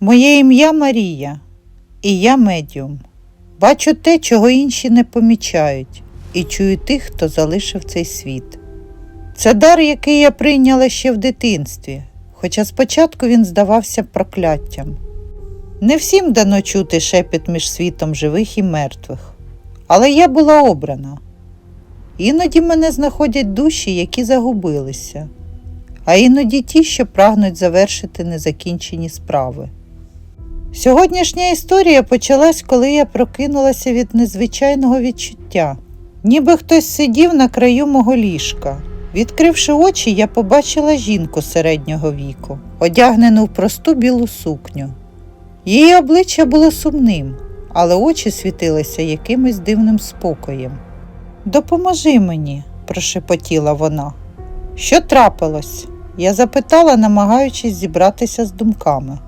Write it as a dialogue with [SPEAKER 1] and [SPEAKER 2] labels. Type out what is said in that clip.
[SPEAKER 1] Моє ім'я Марія, і я медіум. Бачу те, чого інші не помічають, і чую тих, хто залишив цей світ. Це дар, який я прийняла ще в дитинстві, хоча спочатку він здавався прокляттям. Не всім дано чути шепіт між світом живих і мертвих, але я була обрана. Іноді мене знаходять душі, які загубилися, а іноді ті, що прагнуть завершити незакінчені справи. Сьогоднішня історія почалась, коли я прокинулася від незвичайного відчуття, ніби хтось сидів на краю мого ліжка. Відкривши очі, я побачила жінку середнього віку, одягнену в просту білу сукню. Її обличчя було сумним, але очі світилися якимось дивним спокоєм. Допоможи мені, прошепотіла вона. Що трапилось? Я запитала, намагаючись зібратися з думками.